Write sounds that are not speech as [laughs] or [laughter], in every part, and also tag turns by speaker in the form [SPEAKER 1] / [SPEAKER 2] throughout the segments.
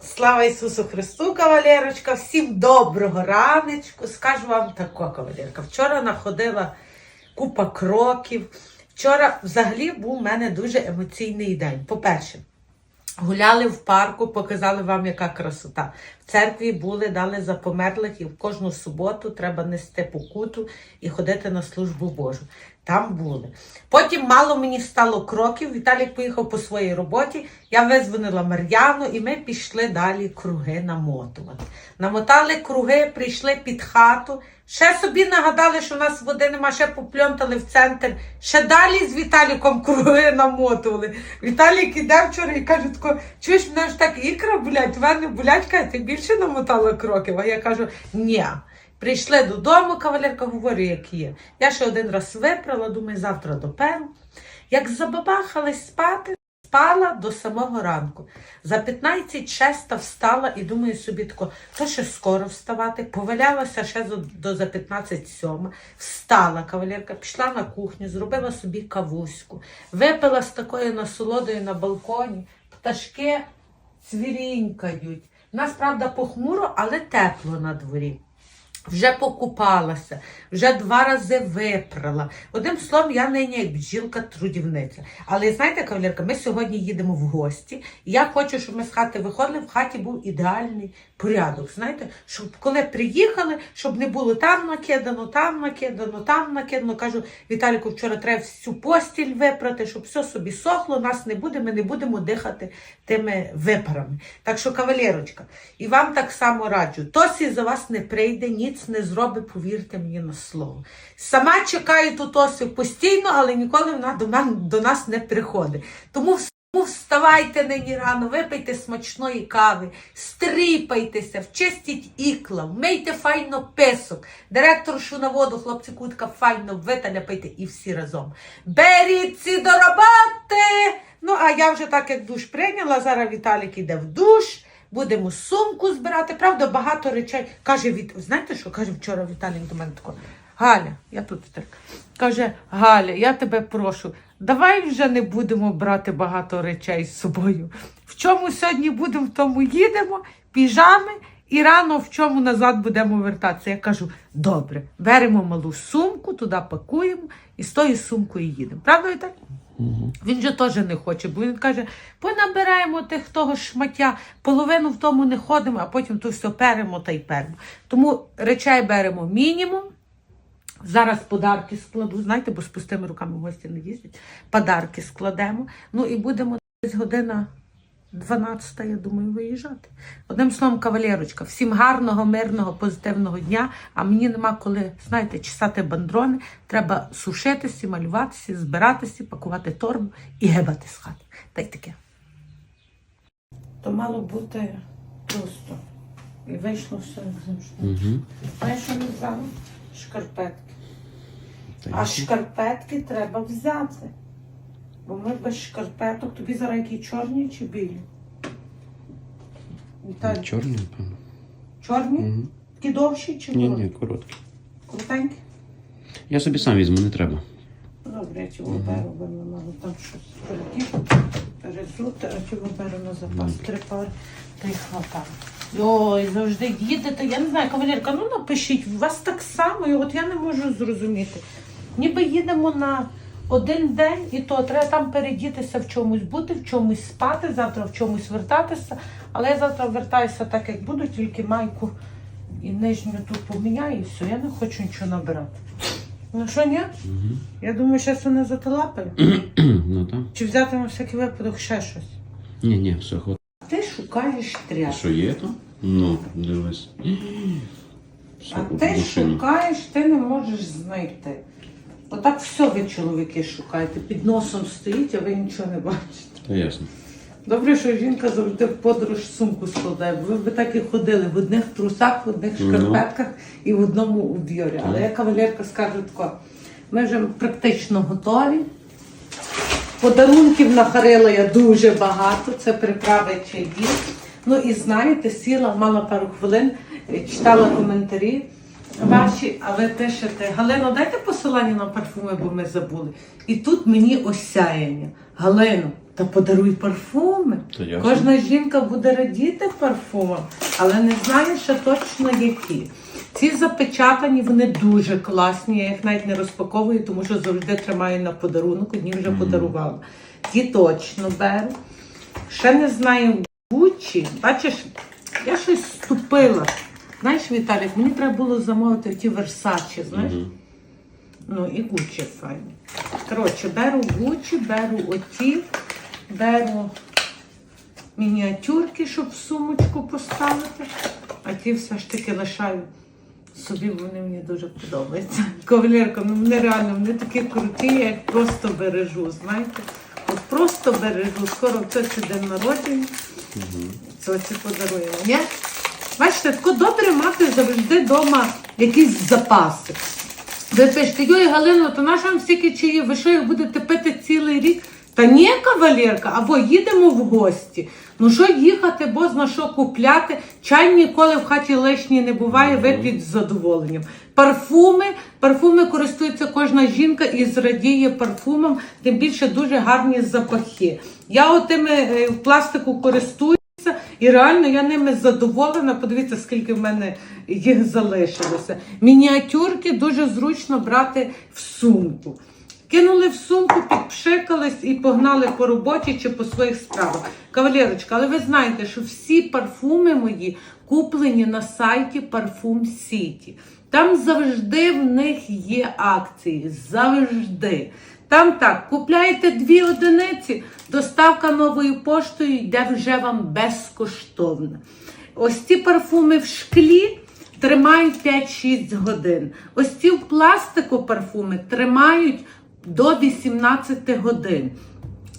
[SPEAKER 1] Слава Ісусу Христу, кавалерочка! Всім доброго раночку. Скажу вам тако, кавалерка. Вчора находила купа кроків. Вчора взагалі був у мене дуже емоційний день. По-перше, гуляли в парку, показали вам, яка красота. В церкві були, дали за померлих, і в кожну суботу треба нести покуту і ходити на службу Божу. Там були. Потім мало мені стало кроків. Віталік поїхав по своїй роботі. Я визвонила Мар'яну, і ми пішли далі круги намотувати. Намотали круги, прийшли під хату. Ще собі нагадали, що в нас води нема, ще попльонтали в центр. Ще далі з Віталіком круги намотували. Віталік іде вчора і каже, тако, чуєш, мене ж так ікра болять, в мене болять, ти більше намотала кроків. А я кажу, ні. Прийшли додому, кавалерка говорю, як є. Я ще один раз випрала, думаю, завтра доперу. Як забабахалась спати, спала до самого ранку. За 15 шеста встала і думаю собі тако, то ще скоро вставати. Повалялася ще до, до за 15 сьома. Встала кавалерка, пішла на кухню, зробила собі кавуську, випила з такою насолодою на балконі. Пташки цвірінькають. Нас, правда, похмуро, але тепло на дворі. Вже покупалася, вже два рази випрала. Одним словом, я нині як бджілка-трудівниця. Але знаєте, кавалерка, ми сьогодні їдемо в гості. І я хочу, щоб ми з хати виходили, в хаті був ідеальний порядок. Знаєте, щоб коли приїхали, щоб не було там накидано, там накидано, там накидано. Кажу, Віталіку, вчора треба всю постіль випрати, щоб все собі сохло, нас не буде, ми не будемо дихати тими випарами. Так що, кавалерочка, і вам так само раджу, Тосі за вас не прийде, ніц не зробить, повірте мені на слово. Сама чекаю ту Тосю постійно, але ніколи вона до, мен, до нас не приходить. Тому тому вставайте нині рано, випийте смачної кави, стріпайтеся, вчистіть ікла, вмийте файно писок, директоршу на воду, хлопці кутка, файно виталяпайте і всі разом. Беріться до роботи! Ну, а я вже так як душ прийняла, зараз Віталік іде в душ. Будемо сумку збирати. Правда, багато речей. Каже, від... знаєте, що каже вчора Віталік до мене тако? Галя, я тут так. Каже, Галя, я тебе прошу, давай вже не будемо брати багато речей з собою. В чому сьогодні будемо, в тому їдемо, піжами, і рано в чому назад будемо вертатися. Я кажу, добре, беремо малу сумку, туди пакуємо і з тою сумкою їдемо. Правда, Віталій? Він же теж не хоче, бо він каже, понабираємо тих того шмаття, половину в тому не ходимо, а потім то все перемо та й перемо. Тому речей беремо мінімум. Зараз подарки складу, знаєте, бо з пустими руками гості не їздять. Подарки складемо. Ну і будемо десь година 12, я думаю, виїжджати. Одним словом, кавалерочка, всім гарного, мирного, позитивного дня. А мені нема коли, знаєте, чесати бандрони. Треба сушитися, малюватися, збиратися, пакувати торбу і гебати з хати. Та й таке. То мало бути просто. І вийшло все завжди.
[SPEAKER 2] Угу.
[SPEAKER 1] Знаєш, що не взяла? Шкарпетки. А шкарпетки треба взяти. Бо ми без шкарпеток. Тобі зараз які чорні чи білі? Віталій,
[SPEAKER 2] Чорний, напевно.
[SPEAKER 1] чорні?
[SPEAKER 2] Угу.
[SPEAKER 1] Такі довші чи
[SPEAKER 2] Ні,
[SPEAKER 1] короткі?
[SPEAKER 2] ні, короткі.
[SPEAKER 1] Крутенькі?
[SPEAKER 2] Я собі сам візьму, не треба.
[SPEAKER 1] Добре, я ті беру, бо не можу там щось передіти, перезути, а ті беру на запас. Три пари та й хватає. Ой, завжди їдете. Я не знаю, кавалерка, ну напишіть, у вас так само, і от я не можу зрозуміти. Ніби їдемо на один день, і то треба там передітися в чомусь бути, в чомусь спати, завтра в чомусь вертатися. Але я завтра вертаюся так, як буду, тільки майку і нижню тут поміняю, і все. Я не хочу нічого набирати. Ну що, ні?
[SPEAKER 2] Угу.
[SPEAKER 1] Я думаю, зараз вони заталапили.
[SPEAKER 2] ну так.
[SPEAKER 1] Чи взяти на всякий випадок ще щось?
[SPEAKER 2] Ні, ні, все, хватить.
[SPEAKER 1] Ти шукаєш
[SPEAKER 2] А що є то? Ну, дивись. Все,
[SPEAKER 1] А ти шукаєш, ти не можеш знайти. Отак все ви, чоловіки, шукаєте. Під носом стоїть, а ви нічого не бачите.
[SPEAKER 2] Та ясно.
[SPEAKER 1] Добре, що жінка завжди в подорож сумку складає. бо Ви б так і ходили в одних трусах, в одних
[SPEAKER 2] Ну.
[SPEAKER 1] шкарпетках і в одному уб'йорі. Але я кавалерка скажу тако, ми вже практично готові. Подарунків нахарила я дуже багато, це приправи чаї. Ну і знаєте, сіла, мала пару хвилин, читала коментарі ваші, а ви пишете, Галино, дайте посилання на парфуми, бо ми забули. І тут мені осяяння. Галино, Та подаруй парфуми.
[SPEAKER 2] Ясно.
[SPEAKER 1] Кожна жінка буде радіти парфумам, але не знає ще точно які. Ці запечатані, вони дуже класні. Я їх навіть не розпаковую, тому що завжди тримаю на подарунок. Одні вже подарувала. Ті точно беру. Ще не знаю Гуччі. Бачиш, я щось ступила. Знаєш, Віталік, мені треба було замовити ті Версачі, знаєш?
[SPEAKER 2] Мгм.
[SPEAKER 1] Ну і Гуччі файні. Коротше, беру Гуччі, беру оті, беру мініатюрки, щоб в сумочку поставити, а ті все ж таки лишаю собі, вони мені дуже подобаються. [laughs] Кавалерка, ну вони реально, вони такі круті, я їх просто бережу, знаєте? От просто бережу. Скоро цьому день народження. Це подаруємо. Бачите, тако добре мати завжди вдома якісь запаси. Ви пишете, йой, Галино, то наша вам стільки чаїв, ви що їх будете пити цілий рік? Та ні, кавалерка, або їдемо в гості. Ну що їхати, бо зна що купляти. Чай ніколи в хаті лишній не буває, вип'ють з задоволенням. Парфуми, парфуми користується кожна жінка і зрадіє парфумом, тим більше дуже гарні запахи. Я отими е, в пластику користуюся. І реально я ними задоволена. Подивіться, скільки в мене їх залишилося. Мініатюрки дуже зручно брати в сумку. Кинули в сумку, підпшикались і погнали по роботі чи по своїх справах. Кавалерочка, але ви знаєте, що всі парфуми мої куплені на сайті Парфум Сіті. Там завжди в них є акції. Завжди. Там так, купляєте дві одиниці, доставка новою поштою йде вже вам безкоштовно. Ось ці парфуми в шклі тримають 5-6 годин. Ось ці в пластику парфуми тримають до 18 годин.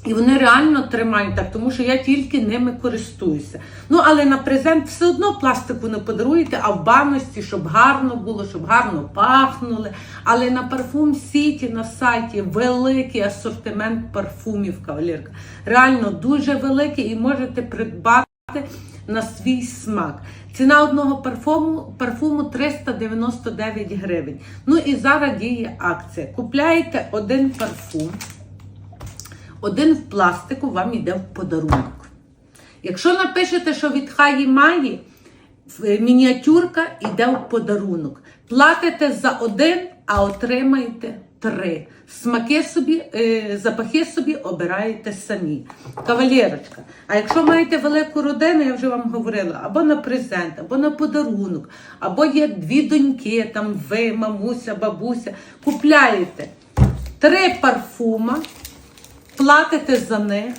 [SPEAKER 1] І вони реально тримають так, тому що я тільки ними користуюся. Ну, але на презент все одно пластику не подаруєте, а в баності, щоб гарно було, щоб гарно пахнули. Але на парфум Сіті на сайті великий асортимент парфумів, кавалерка. Реально дуже великий і можете придбати на свій смак. Ціна одного парфуму, парфуму 399 гривень. Ну і зараз діє акція. Купляєте один парфум. Один в пластику вам йде в подарунок. Якщо напишете, що від Хаї Маї, в- мініатюрка йде в подарунок. Платите за один, а отримаєте три. Смаки собі, е, запахи собі обираєте самі. Кавалерочка. А якщо маєте велику родину, я вже вам говорила, або на презент, або на подарунок, або є дві доньки, там ви, мамуся, бабуся, купляєте три парфума платите за них.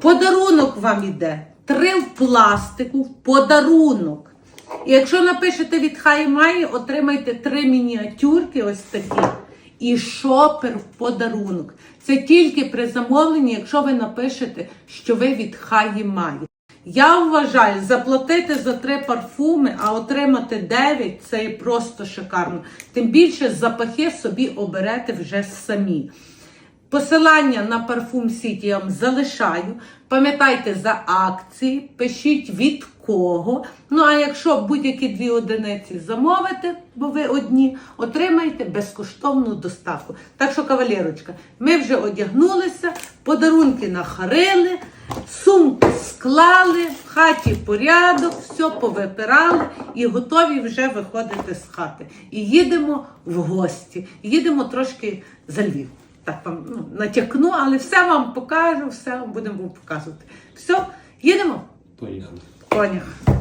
[SPEAKER 1] Подарунок вам іде. Три в пластику, в подарунок. І якщо напишете від Хай Маї, отримайте три мініатюрки ось такі. І шопер в подарунок. Це тільки при замовленні, якщо ви напишете, що ви від Хаї Маї. Я вважаю, заплатити за три парфуми, а отримати 9 це просто шикарно. Тим більше запахи собі оберете вже самі. Посилання на парфум Сіті я вам залишаю. Пам'ятайте за акції, пишіть від кого. Ну а якщо будь-які дві одиниці замовите, бо ви одні, отримаєте безкоштовну доставку. Так що, кавалерочка, ми вже одягнулися, подарунки нахарили, сумку склали, в хаті порядок, все повипирали і готові вже виходити з хати. І їдемо в гості. Їдемо трошки за Львів так вам ну, натякну, але все вам покажу, все вам будемо показувати. Все, їдемо?
[SPEAKER 2] Поїхали.
[SPEAKER 1] Конях.